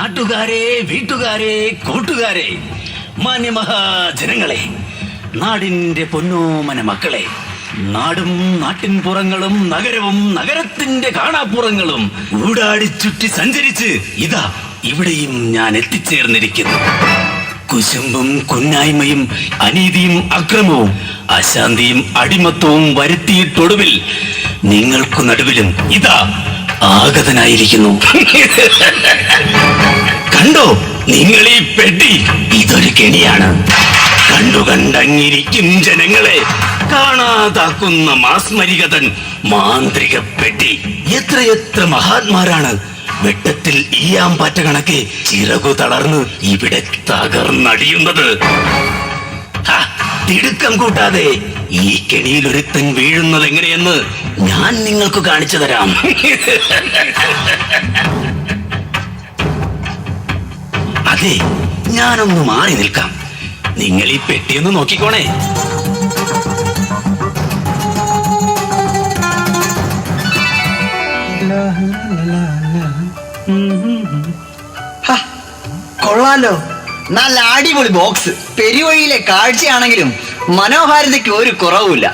നാട്ടുകാരെ വീട്ടുകാരെ കൂട്ടുകാരെ മാന്യമഹാജനങ്ങളെ നാടിന്റെ പൊന്നോമന മക്കളെ നാടും നാട്ടിൻ പുറങ്ങളും നഗരവും നഗരത്തിന്റെ കാണാപ്പുറങ്ങളും ഊടാടി ചുറ്റി സഞ്ചരിച്ച് ഇതാ ഇവിടെയും ഞാൻ എത്തിച്ചേർന്നിരിക്കുന്നു. കുശുമ്പും കുന്നായ്മയും അനീതിയും അക്രമവും അശാന്തിയും അടിമത്വവും വരുത്തിയിട്ടൊടുവിൽ നിങ്ങൾക്കു നടുവിലും ഇതാ ആഗതനായിരിക്കുന്നു. കണ്ടോ? നിങ്ങൾ ഈ പെട്ടി ഇതൊരു കെണിയാണ്. കണ്ടു കണ്ടങ്ങിരിക്കും ജനങ്ങളെ. കാണാതാക്കുന്ന മാസ്മരികതൻ മാന്ത്രിക പെട്ടി. എത്രയെത്ര മഹാത്മാരാണ്. വെട്ടത്തിൽ ഈ ആമ്പാറ്റ കണക്കെ ചിറകു തളർന്ന് ഇവിടെ തകർന്നടിയുന്നത്. തിടുക്കം കൂട്ടാതെ ഈ കെണിയിൽ ഒരുത്തൻ വീഴുന്നത് എങ്ങനെയെന്ന് ഞാൻ നിങ്ങൾക്ക് കാണിച്ചു തരാം. അതെ ഞാനൊന്ന് മാറി നിൽക്കാം. നിങ്ങൾ ഈ പെട്ടിയൊന്ന് നോക്കിക്കോണേ. കൊള്ളാലോ. നല്ല അടിപൊളി ബോക്സ്. പെരുവഴിയിലെ കാഴ്ചയാണെങ്കിലും മനോഹാരിതയ്ക്ക് ഒരു കുറവുമില്ല.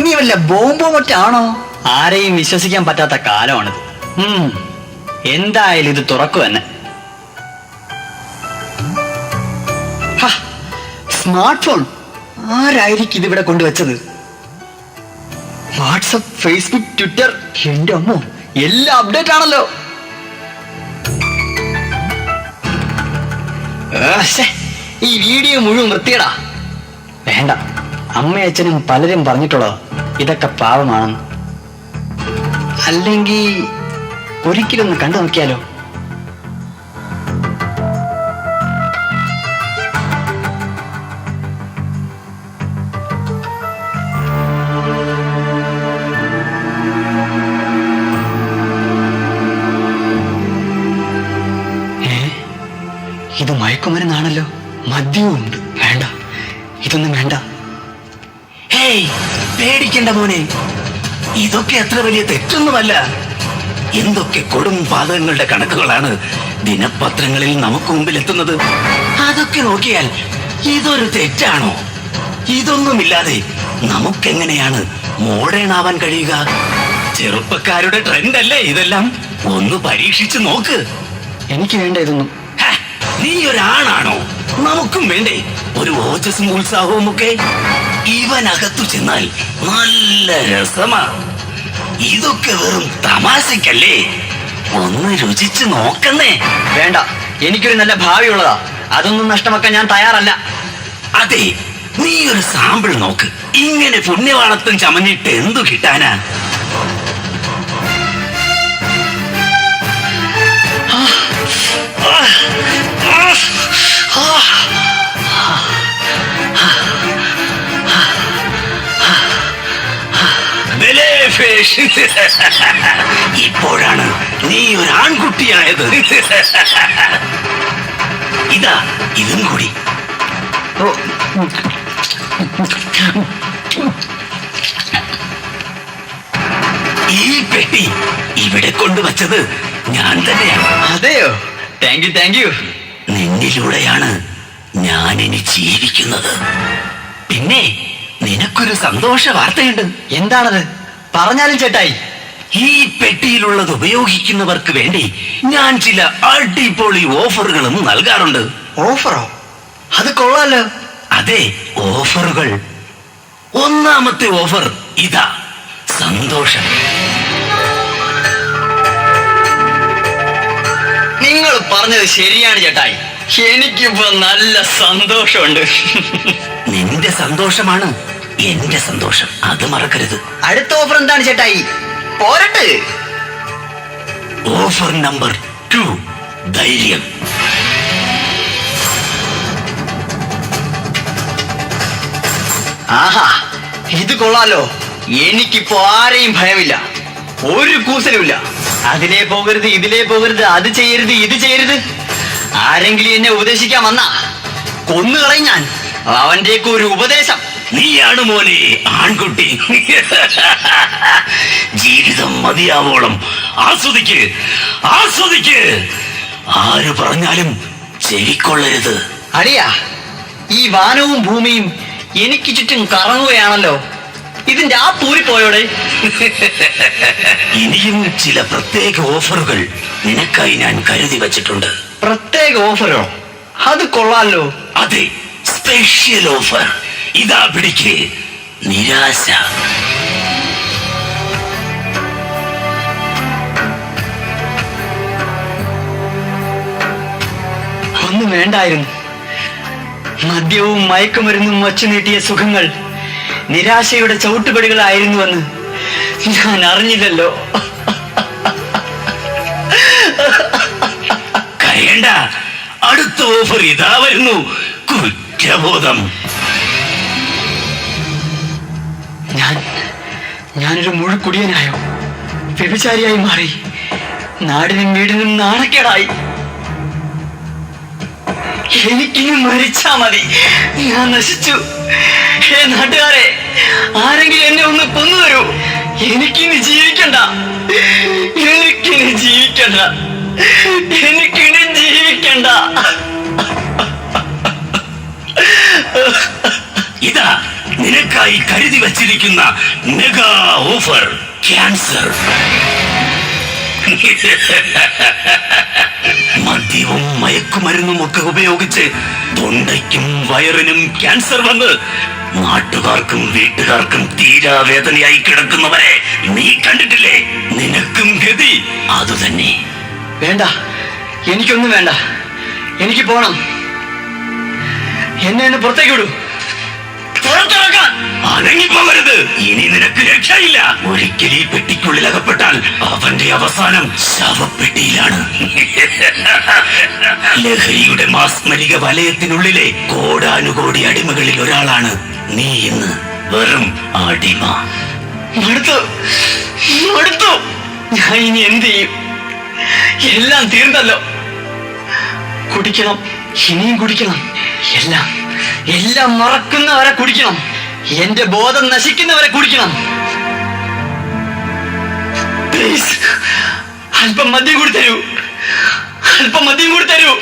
ഇനി വല്ല ബോംബോ മറ്റാണോ? ആരെയും വിശ്വസിക്കാൻ പറ്റാത്ത കാലമാണിത്. എന്തായാലും ഇത് തുറക്കു തന്നെ സ്മാർട്ട് ഫോൺ ആരായിരിക്കും ഇതിവിടെ കൊണ്ടുവച്ചത്? വാട്സപ്പ് ഫേസ്ബുക്ക് ട്വിറ്റർ എന്റെ അമ്മോ എല്ലാം അപ്ഡേറ്റ് ആണല്ലോ. ഈ വീഡിയോ മുഴുവൻ വൃത്തിയടാ വേണ്ട. അമ്മയച്ഛനും പലരും പറഞ്ഞിട്ടുള്ളോ ഇതൊക്കെ പാവമാണെന്ന് അല്ലെങ്കിൽ ഒരിക്കലൊന്ന് കണ്ടു നോക്കിയാലോ? ഇത് മയക്കുമരുന്നാണല്ലോ. മദ്യവും ഉണ്ട് ഇതൊന്നും വേണ്ട. ഹേയ് പേടിക്കണ്ട മോനെ. ഇതൊക്കെ അത്ര വലിയ തെറ്റൊന്നുമല്ല. എന്തൊക്കെ കൊടും പാതകങ്ങളുടെ കണക്കുകളാണ് ദിനപത്രങ്ങളിൽ നമുക്ക് മുമ്പിൽ എത്തുന്നത്. അതൊക്കെ നോക്കിയാൽ ഇതൊരു തെറ്റാണോ? ഇതൊന്നുമില്ലാതെ നമുക്കെങ്ങനെയാണ് മോഡേൺ ആവാൻ കഴിയുക? ചെറുപ്പക്കാരുടെ ട്രെൻഡ് അല്ലേ ഇതെല്ലാം? ഒന്ന് പരീക്ഷിച്ചു നോക്ക്. എനിക്ക് വേണ്ട ഇതൊന്നും. നീ ഒരാണാണോ നമുക്കും വേണ്ടേ ഒരു ഓജസ്സും ഉത്സാഹവും ഒക്കെ. ഇവനകത്തു ചെന്നാൽ നല്ല രസമാ. ഇതൊക്കെ വെറും തമാശക്കല്ലേ? ഒന്ന് രുചിച്ച് നോക്കുന്നേ. വേണ്ട എനിക്കൊരു നല്ല ഭാവിയുള്ളതാ. അതൊന്നും നഷ്ടമാക്കാൻ ഞാൻ തയ്യാറല്ല. അതെ നീ ഒരു സാമ്പിൾ നോക്ക്. ഇങ്ങനെ പുണ്യവാളത്തും ചമഞ്ഞിട്ട് എന്തു കിട്ടാനാ? ബലേഫേഷ്. ഇപ്പോഴാണ് നീ ഒരു ആൺകുട്ടിയായത്. ഇതാ ഇതും കൂടി. ഈ പെട്ടി ഇവിടെ കൊണ്ടുവച്ചത് ഞാൻ തന്നെയാണ്. അതെയോ? Thank you thank you. നിന്നിലൂടെയാണ് ഞാൻ ഇനി ജീവിക്കുന്നത്. പിന്നെ നിനക്കൊരു സന്തോഷ വാർത്തയുണ്ട്. എന്താണത്? പറഞ്ഞാലും ചേട്ടായി. ഈ പെട്ടിയിലുള്ളത് ഉപയോഗിക്കുന്നവർക്ക് വേണ്ടി ഞാൻ ചില അടിപൊളി ഓഫറുകളും നൽകാറുണ്ട്. ഓഫറോ? അത് കൊള്ളാലോ. അതെ ഓഫറുകൾ. ഒന്നാമത്തെ ഓഫർ ഇതാ സന്തോഷം. നിങ്ങൾ പറഞ്ഞത് ശരിയാണ് ചേട്ടായി. എനിക്കിപ്പോ നല്ല സന്തോഷമുണ്ട്. നിന്റെ സന്തോഷമാണ് എന്റെ സന്തോഷം. അത് മറക്കരുത്. അടുത്ത ഓഫർ എന്താണ് ചേട്ടായി? പോരട്ടെ. ഓഫർ നമ്പർ ടു ധൈര്യം. ആഹാ ഇത് കൊള്ളാലോ. എനിക്കിപ്പോ ആരെയും ഭയമില്ല. ഒരു കൂസലുമില്ല. അതിലേ പോകരുത് ഇതിലേ പോകരുത് അത് ചെയ്യരുത് ഇത് ചെയ്യരുത്. ആരെങ്കിലും എന്നെ ഉപദേശിക്കാൻ വന്ന? കൊന്നുകളയും ഞാൻ. അവന്റെയൊക്കെ ഒരു ഉപദേശം. നീയാണ് മോനെ ആൺകുട്ടി. ജീവിതം മതിയാവോളം. ആസ്വദിക്ക് ആസ്വദിക്ക്. ആര് പറഞ്ഞാലും ചെവിക്കൊള്ളരുത്. അടിയാ ഈ വാനവും ഭൂമിയും എനിക്ക് ചുറ്റും കറങ്ങുകയാണല്ലോ. ഇതിന്റെ ആ പൂരി പോയോടെ. ഇനിയും ചില പ്രത്യേക ഓഫറുകൾ നിനക്കായി ഞാൻ കരുതി വച്ചിട്ടുണ്ട്. പ്രത്യേക ഓഫറോ? അത് കൊള്ളാലോ. അതെ സ്പെഷ്യൽ ഓഫർ ഇതാ പിടിക്ക്. നിരാശ. ഒന്നും വേണ്ടായിരുന്നു. മദ്യവും മയക്കുമരുന്നും വച്ചു നീട്ടിയ സുഖങ്ങൾ നിരാശയുടെ ചവിട്ടുപടികളായിരുന്നുവെന്ന് ഞാൻ അറിഞ്ഞില്ലല്ലോ. കരയണ്ട അടുത്ത ഓഫർ ഇതാ വരുന്നു. കുറ്റബോധം. ഞാൻ ഞാനൊരു മുഴുക്കുടിയനായോ വ്യഭിചാരിയായി മാറി. നാടിനും വീടിനും നാണക്കേടായി. എനിക്കിനി മരിച്ചാ മതി. ഞാൻ നശിച്ചു. ഹേ നാട്ടുകാരെ ആരെങ്കിലും എന്നെ ഒന്ന് കൊന്നു തരൂ എനിക്കിനി ജീവിക്കണ്ട. എനിക്കിനി ജീവിക്കണ്ട. എനിക്കിനി ജീവിക്കണ്ട ഇതാ നിനക്കായി കരുതി വച്ചിരിക്കുന്ന മെഗാ ഓഫർ. ക്യാൻസർ. മദ്യവും മയക്കുമരുന്നും ഒക്കെ ഉപയോഗിച്ച് തൊണ്ടയ്ക്കും വയറിനും ക്യാൻസർ വന്ന് നാട്ടുകാർക്കും വീട്ടുകാർക്കും തീരാ വേദനയായി കിടക്കുന്നവരെ നീ കണ്ടിട്ടില്ലേ? നിനക്കും ഗതി അതുതന്നെ. വേണ്ട. എനിക്കൊന്നും വേണ്ട. എനിക്ക് പോണം. എന്നെ ഒന്ന് പുറത്തേക്ക് വിടൂ. പുറത്തിറക്കാൻ അനങ്ങിപ്പോകരുത് ഇനി നിനക്ക് രക്ഷയില്ല. ഒരിക്കൽ ഈ പെട്ടിക്കുള്ളിൽ അകപ്പെട്ടാൽ അവന്റെ അവസാനം ശവപ്പെട്ടിയിലാണ്. ലഹരിയുടെ മാസ്മരിക വലയത്തിനുള്ളിലെ കോടാനുകോടി അടിമകളിൽ ഒരാളാണ് നീ ഇന്ന്. വെറും അടിമ. മടുത്തു. മടുത്തു. ഞാൻ ഇനി എന്ത് ചെയ്യും? എല്ലാം തീർന്നല്ലോ. കുടിക്കണം. ഇനിയും കുടിക്കണം. എല്ലാം എല്ലാം മറക്കുന്നവരെ കുടിക്കണം. എന്റെ ബോധം നശിക്കുന്നവരെ കുടിക്കണം. പ്ലീസ് അല്പം മദ്യം കൂടി തരൂ. അല്പം മദ്യം കൂടി തരൂ.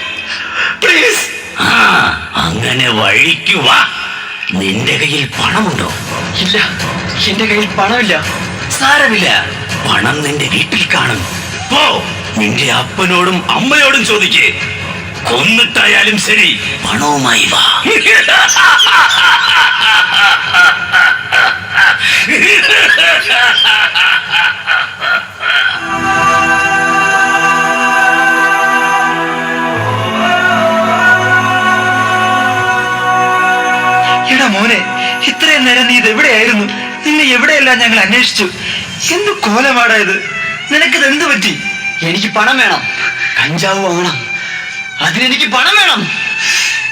പ്ലീസ് ആ അങ്ങനെ വഴിക്ക് വാ. നിന്റെ കയ്യിൽ പണമുണ്ടോ? ഇല്ല എന്റെ കയ്യിൽ പണമില്ല. സാരമില്ല. പണം നിന്റെ വീട്ടിൽ കാണും. പോ നിന്റെ അപ്പനോടും അമ്മയോടും ചോദിക്ക്. കൊന്നിട്ടായാലും ശരി. പണവുമായി വാ. ഇത്രയും നേരം നീ ഇത് എവിടെയായിരുന്നു നിന്നെ എവിടെയെല്ലാം ഞങ്ങൾ അന്വേഷിച്ചു? എന്ത് കോലമാടാ ഇത്? നിനക്കിത് എന്ത് പറ്റി? എനിക്ക് പണം വേണം. കഞ്ചാവ് വാങ്ങണം. അതിനെനിക്ക് പണം വേണം.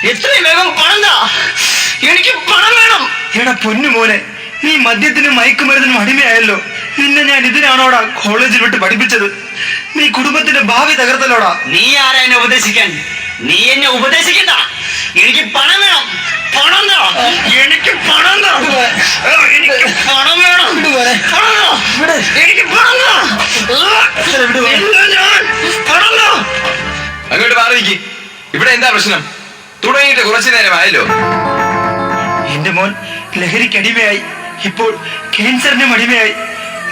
എത്രയും വേഗം പണം താ. എനിക്ക് പണം വേണം. എടാ പൊന്നു മോനെ നീ മദ്യത്തിനും മയക്കുമരുന്നിനും അടിമയായല്ലോ. നിന്നെ ഞാൻ ഇതിനാണോടാ കോളേജിൽ വിട്ട് പഠിപ്പിച്ചത്? നീ കുടുംബത്തിന്റെ ഭാവി തകർത്തലോടാ നീ ആരാ എന്നെ ഉപദേശിക്കാൻ? നീ എന്നെ ഉപദേശിക്കണ്ട. എനിക്ക് പണം വേണം. പണം താ എനിക്ക് പണം താ എനിക്ക് പണം വേണം. പണം താ. എനിക്ക് പണം താ. ഞാൻ പണം താ. അങ്ങോട്ട് മാറിക്ക് ഇവിടെ എന്താ പ്രശ്നം? തുടങ്ങിയിട്ട് കുറച്ചു നേരമായല്ലോ. എന്റെ മോൻ ലഹരിക്ക് അടിമയായി. ഇപ്പോൾ ക്യാൻസറിനും അടിമയായി.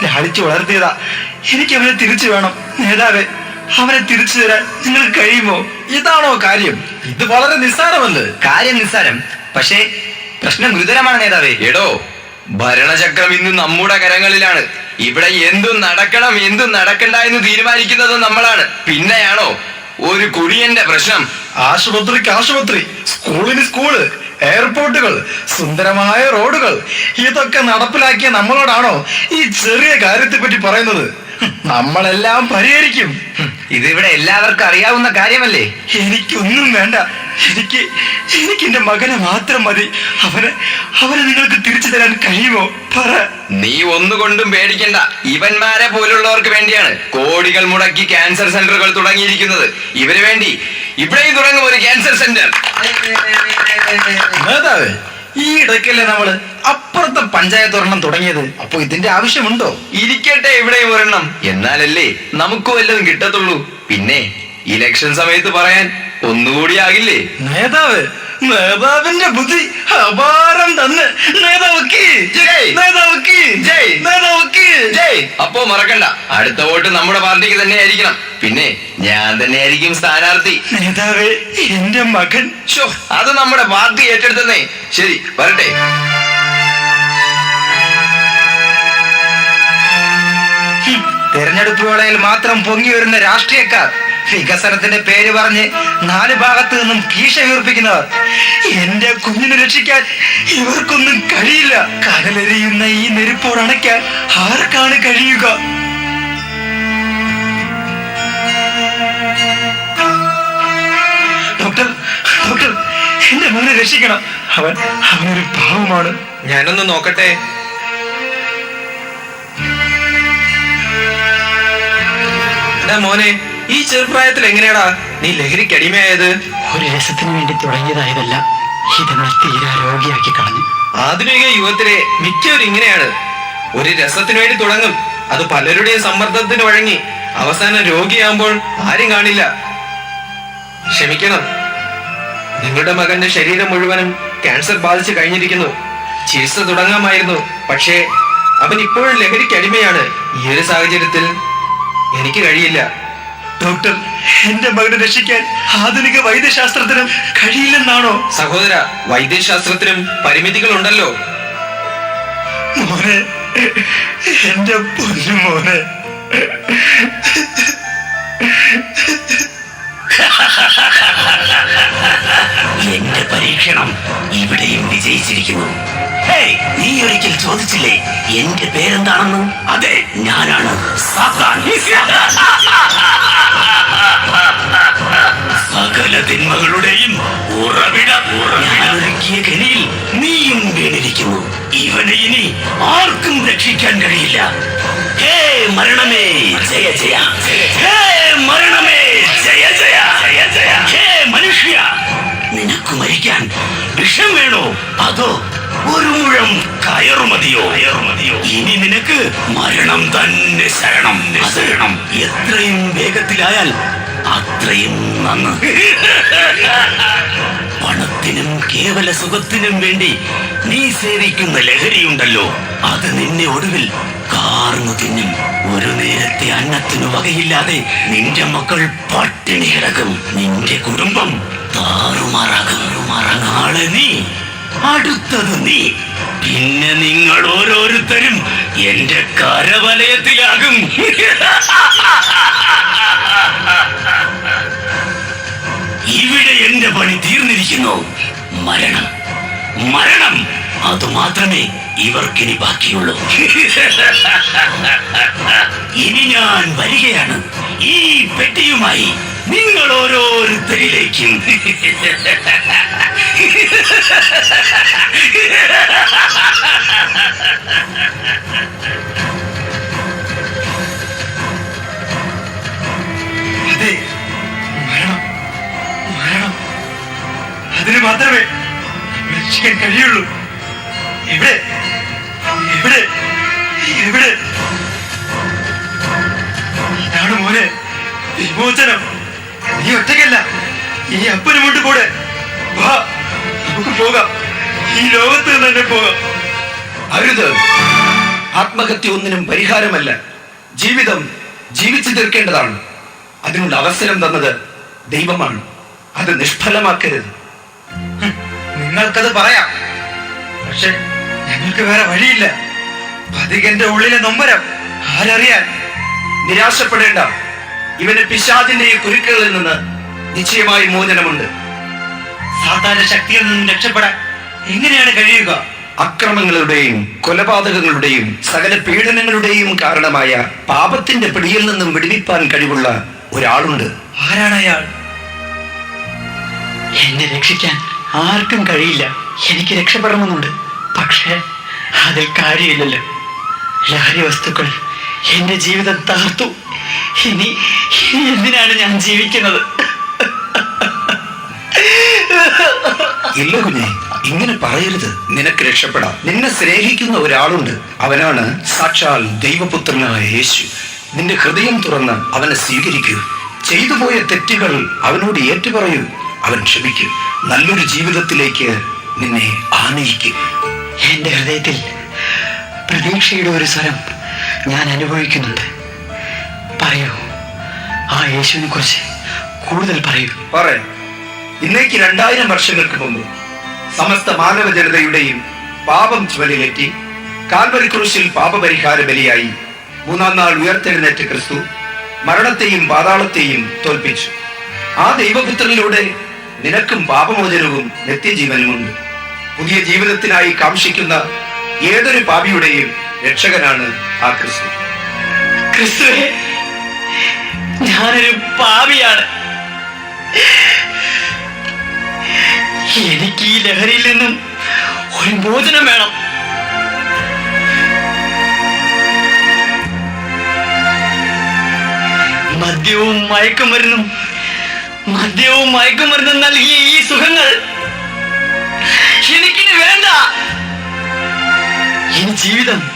ലാളിച്ചു വളർത്തിയതാ. എനിക്ക് അവനെ തിരിച്ചു വേണം നേതാവേ. അവനെ തിരിച്ചു തരാൻ നിങ്ങൾക്ക് കഴിയുമോ? ഇതാണോ കാര്യം? ഇത് വളരെ നിസ്സാരമല്ലേ? കാര്യം നിസ്സാരം. പക്ഷേ പ്രശ്നം ഗുരുതരമാണ് നേതാവേ. എടോ ഭരണചക്രം ഇന്ന് നമ്മുടെ കരങ്ങളിലാണ്. ഇവിടെ എന്തും നടക്കണം എന്തും നടക്കണ്ട എന്ന് തീരുമാനിക്കുന്നത് നമ്മളാണ്. പിന്നെയാണോ? ഒരു കുടിയന്റെ പ്രശ്നം. ആശുപത്രിക്ക് ആശുപത്രി സ്കൂളിന് സ്കൂൾ എയർപോർട്ടുകൾ സുന്ദരമായ റോഡുകൾ. ഇതൊക്കെ നടപ്പിലാക്കിയ നമ്മളോടാണോ ഈ ചെറിയ കാര്യത്തെ പറ്റി പറയുന്നത്? നമ്മളെല്ലാം പരിഹരിക്കും. ഇതിവിടെ എല്ലാവർക്കും അറിയാവുന്ന കാര്യമല്ലേ? എനിക്കൊന്നും വേണ്ട. എനിക്ക് എനിക്ക് എന്റെ മകനെ മാത്രം മതി. അവനെ അവനെ നിങ്ങൾക്ക് തിരിച്ചു തരാൻ കഴിയുമോ? പറ. നീ ഒന്നുകൊണ്ടും പേടിക്കണ്ട. ഇവന്മാരെ പോലുള്ളവർക്ക് വേണ്ടിയാണ് കോടികൾ മുടക്കി ക്യാൻസർ സെന്ററുകൾ തുടങ്ങിയിരിക്കുന്നത്. ഇവർ വേണ്ടി ഇവിടെയും തുടങ്ങും ഒരു ക്യാൻസർ സെന്റർ നേതാവേ ഈ ഇടയ്ക്കല്ലേ നമ്മൾ അപ്പുറത്തെ പഞ്ചായത്ത് ഒരെണ്ണം തുടങ്ങിയത്? അപ്പൊ ഇതിന്റെ ആവശ്യമുണ്ടോ? ഇരിക്കട്ടെ ഇവിടെയും ഒരെണ്ണം. എന്നാലല്ലേ നമുക്ക് വല്ലതും കിട്ടത്തുള്ളൂ. പിന്നെ ഇലക്ഷൻ സമയത്ത് പറയാൻ ഒന്നുകൂടി ആകില്ലേ? നേതാവ് നേതാവിന്റെ ബുദ്ധി അപാരം തന്നെ. നേതാവക്ക്. നേതാവക്ക് ജയ്. നേതാവക്ക് ജയ്. അപ്പോ മറക്കണ്ട. അടുത്ത വോട്ട് നമ്മുടെ പാർട്ടിക്ക് തന്നെ ആയിരിക്കണം പിന്നെ ഞാൻ തന്നെ ആയിരിക്കും സ്ഥാനാർത്ഥി. നേതാവേ എന്റെ മകൻ. അത് നമ്മുടെ പാർട്ടി ഏറ്റെടുത്തന്നേ. ശരി വരട്ടെ. തെരഞ്ഞെടുപ്പ് വേളയിൽ മാത്രം പൊങ്ങി വരുന്ന രാഷ്ട്രീയക്കാർ വികസനത്തിന്റെ പേര് പറഞ്ഞ് നാല് ഭാഗത്തു നിന്നും കീശ വീർപ്പിക്കുന്നവർ എന്റെ കുഞ്ഞിനെ രക്ഷിക്കാൻ ഇവർക്കൊന്നും കഴിയില്ല. കടലെറിയുന്ന ഈ നെരുപ്പോട് അണയ്ക്കാൻ ആർക്കാണ് കഴിയുക? ഡോക്ടർ ഡോക്ടർ മോനെ രക്ഷിക്കണം. അവൻ അവനൊരു പാവമാണ്. ഞാനൊന്ന് നോക്കട്ടെ. മോനെ ഈ ചെറുപ്രായത്തിൽ എങ്ങനെയാടാ? നീ ലഹരിക്ക് അടിമയായത്? ഒരു രസത്തിന് വേണ്ടി തുടങ്ങിയതായതല്ല. ഇതിനെ തീരാ രോഗിയാക്കി കളഞ്ഞു. ആധുനിക യുഗത്തിലെ മിക്കവരും ഇങ്ങനെയാണ്. ഒരു രസത്തിന് വേണ്ടി തുടങ്ങും. അത് പലരുടെയും സമ്മർദ്ദത്തിന് വഴങ്ങി അവസാനം രോഗിയാകുമ്പോൾ ആരും കാണില്ല. ക്ഷമിക്കണം. നിങ്ങളുടെ മകന്റെ ശരീരം മുഴുവനും ക്യാൻസർ ബാധിച്ച് കഴിഞ്ഞിരിക്കുന്നു. ചികിത്സ തുടങ്ങാമായിരുന്നു. പക്ഷേ അവൻ ഇപ്പോഴും ലഹരിക്ക് അടിമയാണ്. ഈ ഒരു സാഹചര്യത്തിൽ എനിക്ക് കഴിയില്ല. ഡോക്ടർ എന്റെ മകനെ രക്ഷിക്കാൻ ആധുനിക വൈദ്യശാസ്ത്രത്തിനും കഴിയില്ലെന്നാണോ? സഹോദര വൈദ്യശാസ്ത്രത്തിനും പരിമിതികളുണ്ടല്ലോ. മോനെ എന്റെ പൊന്നു മോനെ. എന്റെ പരീക്ഷണം ഇവിടെയും വിജയിച്ചിരിക്കുന്നു. നീ ഒരിക്കൽ ചോദിച്ചില്ലേ എന്റെ പേരെന്താണെന്ന്? അതെ ഞാനാണ് സകല തിന്മകളുടെയും ഉറവിട. ഞാനൊരുക്കിയ കെണിയിൽ നീയും വീണിരിക്കുന്നു. ഇവനെ ഇനി ആർക്കും രക്ഷിക്കാൻ കഴിയില്ല. ഹേ മരണമേ ജയ ജയ. ഹേ മരണമേ ജയ മനുഷ്യ. നിനക്ക് മരിക്കാൻ വിഷം വേണോ? അതോ ഒരു മുഴം കയറുമതിയോ കയറുമതിയോ ഇനി നിനക്ക് മരണം തന്നെ ശരണം ശരണം. എത്രയും വേഗത്തിലായാൽ അത്രയും നന്ന്. പണത്തിനും കേവല സുഖത്തിനും വേണ്ടി നീ സേവിക്കുന്ന ലഹരിയുണ്ടല്ലോ. അത് നിന്നെ ഒടുവിൽ കാർന്നു തിന്നും ഒരു നേരത്തെ അന്നത്തിനു വകയില്ലാതെ നിന്റെ മക്കൾ പട്ടിണി കിടക്കും. നിന്റെ കുടുംബം താറുമാറാകും. നീ അടുത്തത് നീ. പിന്നെ നിങ്ങൾ ഓരോരുത്തരും എന്റെ കരവലയത്തിലാകും. ഇവിടെ എന്റെ പണി തീർന്നിരിക്കുന്നു. മരണം. മരണം. അത് മാത്രമേ ഇവർക്കിനി ബാക്കിയുള്ളൂ. ഇനി ഞാൻ വരികയാണ്. ഈ പെട്ടിയുമായി നിങ്ങൾ ഓരോരുത്തരിലേക്കും. അതിന് മാത്രമേ രക്ഷിക്കാൻ കഴിയുള്ളൂ. ഇവിടെ. ഇവിടെ. ഇവിടെ. ഇതാണ് മോനെ. വിമോചനം. നീ ഒറ്റയ്ക്കല്ല. ഈ അപ്പനുമുണ്ട് കൂടെ. വാ നമുക്ക് പോകാം. ഈ ലോകത്ത് തന്നെ പോകാം. അരുത്. ആത്മഹത്യ ഒന്നിനും പരിഹാരമല്ല. ജീവിതം ജീവിച്ചു തീർക്കേണ്ടതാണ്. അതിനുള്ള അവസരം തന്നത് ദൈവമാണ്. അത് നിഷ്ഫലമാക്കരുത്. നിങ്ങൾക്കത് പറയാം. പക്ഷെ ഞങ്ങൾക്ക് വേറെ വഴിയില്ല. പതികന്റെ ഉള്ളിലെ നൊമ്പരം ആരറിയാൻ നിരാശപ്പെടേണ്ട. ഇവന് പിശാദിന്റെ ഈ കുരുക്കുകളിൽ നിന്ന് നിശ്ചയമായി മോചനമുണ്ട്. സാത്താന്റെ ശക്തിയിൽ നിന്നും രക്ഷപ്പെടാൻ എങ്ങനെയാണ് കഴിയുക? അക്രമങ്ങളുടെയും കൊലപാതകങ്ങളുടെയും സകല പീഡനങ്ങളുടെയും കാരണമായ പാപത്തിന്റെ പിടിയിൽ നിന്നും വിടുവിപ്പാൻ കഴിവുള്ള ഒരാളുണ്ട്. ആരാണ് അയാൾ? എന്നെ രക്ഷിക്കാൻ ആർക്കും കഴിയില്ല. എനിക്ക് രക്ഷപ്പെടണമെന്നുണ്ട്. പക്ഷേ അതിൽ കാര്യമില്ലല്ലോ. ലഹരി വസ്തുക്കൾ എന്റെ ജീവിതം തകർത്തു. ഇനി എന്തിനാണ് ഞാൻ ജീവിക്കുന്നത്? ഇല്ല കുഞ്ഞെ ഇങ്ങനെ പറയരുത്. നിനക്ക് രക്ഷപ്പെടാം. നിന്നെ സ്നേഹിക്കുന്ന ഒരാളുണ്ട്. അവനാണ് സാക്ഷാൽ ദൈവപുത്രനായ യേശു. നിന്റെ ഹൃദയം തുറന്ന് അവനെ സ്വീകരിക്കൂ. ചെയ്തു പോയ തെറ്റുകൾ അവനോട് ഏറ്റുപറയൂ. അവൻ ക്ഷമിക്കും. നല്ലൊരു ജീവിതത്തിലേക്ക് നിന്നെ ആനയിക്കും. എന്റെ ഹൃദയത്തിൽ പ്രതീക്ഷയുടെ ഒരു സ്വരം ഞാൻ അനുഭവിക്കുന്നുണ്ട്. പറയൂ ആ യേശുവിനെ കുറിച്ച് കൂടുതൽ പറയൂ. പറയാം. ഇന്നേക്ക് രണ്ടായിരം വർഷങ്ങൾക്ക് മുമ്പ് സമസ്ത മാനവ ജനതയുടെയും പാപം ചുവലിലേറ്റി കാൽവരി ക്രൂശിൽ പാപപരിഹാര ബലിയായി മൂന്നാം നാൾ ഉയർത്തെഴുന്നേറ്റ ക്രിസ്തു മരണത്തെയും പാതാളത്തെയും തോൽപ്പിച്ചു. ആ ദൈവപുത്രനിലൂടെ നിനക്കും പാപമോചനവും നിത്യജീവനുമുണ്ട്. പുതിയ ജീവിതത്തിനായി കാംക്ഷിക്കുന്ന ഏതൊരു പാപിയുടെയും രക്ഷകനാണ് ആ ക്രിസ്തു. ക്രിസ്തുവെ ഞാനൊരു പാപിയാണ്. എനിക്ക് ഈ ലഹരിയിൽ നിന്നും ഒരു മോചനം വേണം. മദ്യവും മയക്കുമരുന്നും മദ്യവും മയക്കുമരുന്നും നൽകിയ ഈ സുഖങ്ങൾ എനിക്കിനി വേണ്ട. ഈ ജീവിതം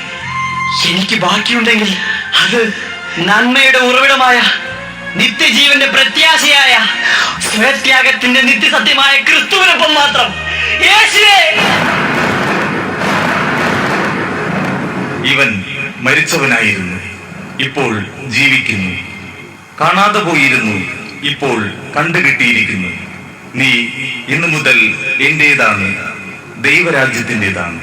എനിക്ക് ബാക്കിയുണ്ടെങ്കിൽ അത് നന്മയുടെ ഉറവിടമായ നിത്യജീവന്റെ പ്രത്യാശയായ സ്വയത്യാഗത്തിന്റെ നിത്യസത്യമായ ക്രിസ്തുവിനൊപ്പം മാത്രം. യേശുവേ! ഇവൻ മരിച്ചവനായിരുന്നു ഇപ്പോൾ ജീവിക്കുന്നു. കാണാതെ പോയിരുന്നു ഇപ്പോൾ കണ്ടുകിട്ടിയിരിക്കുന്നു. നീ ഇന്നു മുതൽ എന്റേതാണ്. ദൈവരാജ്യത്തിന്റെതാണ്.